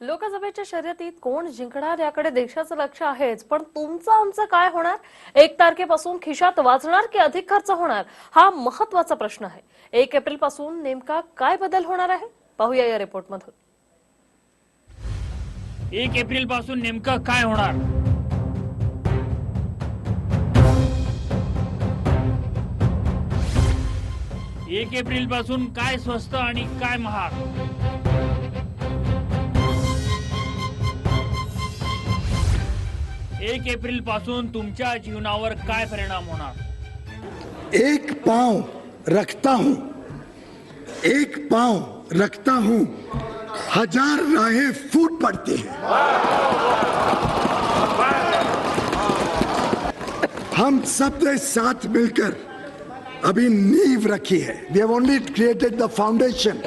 लोकसभेच्या शर्यतीत कोण जिंकणार याकडे देशाचं लक्ष आहेच पण तुमचं आमचं काय होणार? एक तारखेपासून खिशात वाचणार की अधिक खर्च होणार? हा महत्त्वाचा प्रश्न आहे. एक एप्रिलपासून नेमका काय बदल होणार आहे? पाहूया या रिपोर्ट मधून एक एप्रिलपासून नेमकं काय होणार? एक एप्रिलपासून काय स्वस्त आणि काय महाग? एक एप्रिल पासून तुमच्या जीवनावर काय परिणाम होणार? एक पाँव रखता हूँ। एक पाँव रखता हूँ। हज़ार राहें फूट पड़ती हैं। हम सबने साथ मिलकर अभी नींव रखी है। We have only created the foundation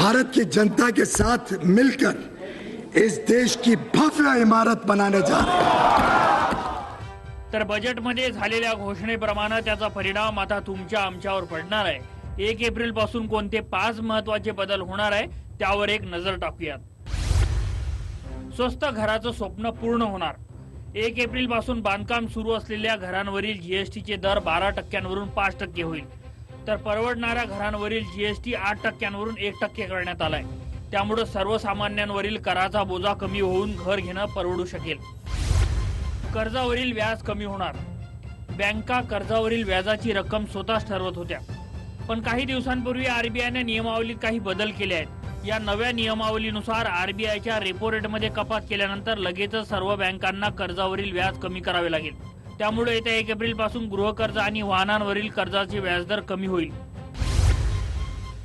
Bharat की जनता के साथ मिलकर इस देश की भव्य इमारत बनाने जा रहे हैं। तर बजेटमध्ये झालेल्या घोषणेप्रमाणे त्याचा परिणाम आता तुमच्या आमच्यावर पडणार आहे. एक एप्रिलपासून कोणते पाच महत्त्वाचे बदल होणार आहे त्यावर एक नजर टाकूयात. स्वस्त घराचं स्वप्न पूर्ण होणार. एक एप्रिलपासून बांधकाम सुरू असलेल्या घरांवरील जीएसटीचे दर बारा टक्क्यांवरून पाच टक्के होईल. तर परवडणाऱ्या घरांवरील जीएसटी आठ टक्क्यांवरून एक टक्के करण्यात आलाय. त्यामुळे सर्वसामान्यांवरील कराचा बोजा कमी होऊन घर घेणं परवडू शकेल. कर्जावरील व्याज कमी होणार. बँका कर्जावरील व्याजाची रक्कम स्वतःच ठरवत होत्या. पण काही दिवसांपूर्वी आरबीआयने नियमावलीत काही बदल केले आहेत. या नव्या नियमावलीनुसार आरबीआयच्या रेपो रेटमध्ये कपात केल्यानंतर लगेचच सर्व बँकांना कर्जावरील व्याज कमी करावे लागेल. त्यामुळे येत्या एक एप्रिलपासून गृहकर्ज आणि वाहनांवरील कर्जाचे व्याजदर कमी होईल.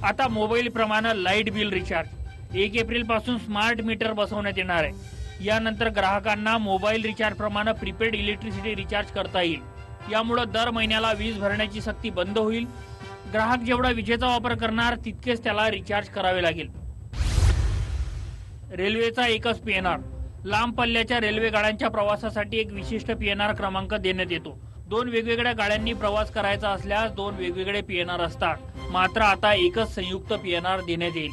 आता मोबाईल प्रमाणे लाइट बिल रिचार्ज. एक एप्रिलपासून स्मार्ट मीटर बसवण्यात येणार आहे. यानंतर ग्राहकांना मोबाईल रिचार्ज प्रमाणे प्रीपेड इलेक्ट्रिसिटी रिचार्ज करता येईल. यामुळे दर महिन्याला वीज भरण्याची सक्ती बंद होईल. ग्राहक जेवढा विजेचा वापर करणार तितकेच त्याला रिचार्ज करावे लागेल. रेल्वेचा एकच पीएनआर लांब पल्ल्याच्या रेल्वे गाड्यांच्या प्रवासासाठी एक विशिष्ट पीएनआर क्रमांक देण्यात येतो. दोन वेगवेगळ्या गाड्यांनी प्रवास करायचा असल्यास दोन वेगवेगळे पीएनआर असतात. मात्र आता एकच संयुक्त पीएनआर देण्यात येईल.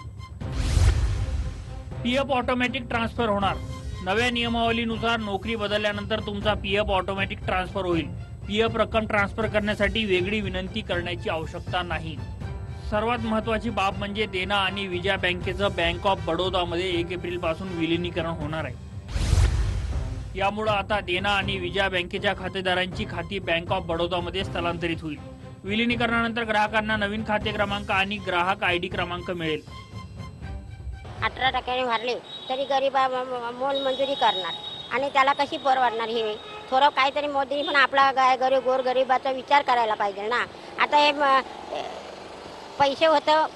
पीएफ ऑटोमॅटिक ट्रान्सफर होणार. नव्या नियमावलीनुसार नोकरी बदलल्यानंतर तुमचा पीएफ ऑटोमॅटिक ट्रान्सफर होईल. पीएफ रक्कम ट्रान्सफर करण्यासाठी वेगळी विनंती करण्याची आवश्यकता नाही. सर्वात महत्वाची बाब म्हणजे देना आणि विजया बँकेचं बँक ऑफ बडोदामध्ये एक एप्रिलपासून विलिनीकरण होणार आहे. यामुळे आता देना आणि विजया बँकेच्या खातेदारांची खाती बँक ऑफ बडोदामध्ये स्थलांतरित होईल. विलिनीकरणानंतर ग्राहकांना नवीन खाते क्रमांक आणि ग्राहक आय डी क्रमांक मिळेल. अठरा टक्क्याने भरले तरी गरीबा मोल मंजुरी करणार. आणि त्याला कशी परवडणार हे थोडं काहीतरी मोदी पण आपला गाय गरीब गोरगरिबाचा विचार करायला पाहिजे ना. आता हे पैसे होतं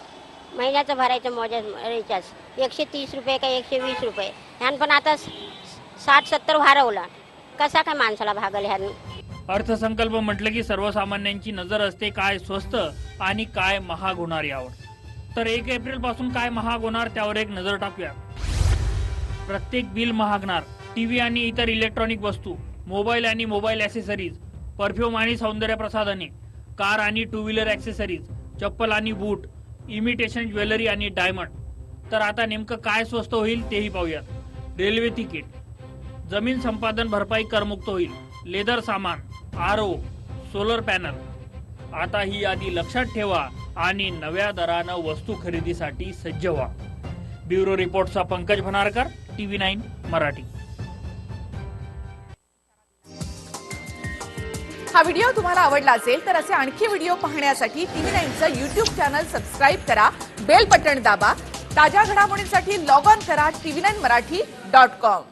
महिन्याचं भरायचं मोजा रिचार्ज एकशे तीस रुपये का एकशे वीस रुपये. ह्यान पण आता साठ सत्तर वाढवला कसा काय माणसाला भागल ह्यांनी अर्थसंकल्प म्हटलं की सर्वसामान्यांची नजर असते काय स्वस्त आणि काय महाग होणार यावर. तर एक एप्रिलपासून काय महाग होणार त्यावर एक नजर टाकूया. प्रत्येक बिल महागणार. टीव्ही आणि इतर इलेक्ट्रॉनिक वस्तू मोबाईल आणि मोबाईल ॲसेसरीज परफ्यूम आणि सौंदर्य प्रसाधने कार आणि टू व्हीलर ॲक्सेसरीज चप्पल आणि बूट इमिटेशन ज्वेलरी आणि डायमंड तर आता नेमकं काय स्वस्त होईल तेही पाहूयात. Railway ticket. जमीन संपादन भरपाई करमुक्त होईल. लेदर सामान आर ओ सोलर पॅनल. आता ही यादी लक्षात ठेवा आणि नव्या दरानं वस्तू खरेदीसाठी सज्ज व्हा. ब्युरो रिपोर्टचा पंकज भनारकर टीव्ही नाईन मराठी. हा व्हिडिओ तुम्हाला आवडला असेल तर असे आणखी व्हिडिओ पाहण्यासाठी टीव्ही नाईनचं युट्यूब चॅनल सबस्क्राईब करा बेल बटन दाबा ताज्या घडामोडींसाठी लॉग ऑन करा TV nine Marathi dot com.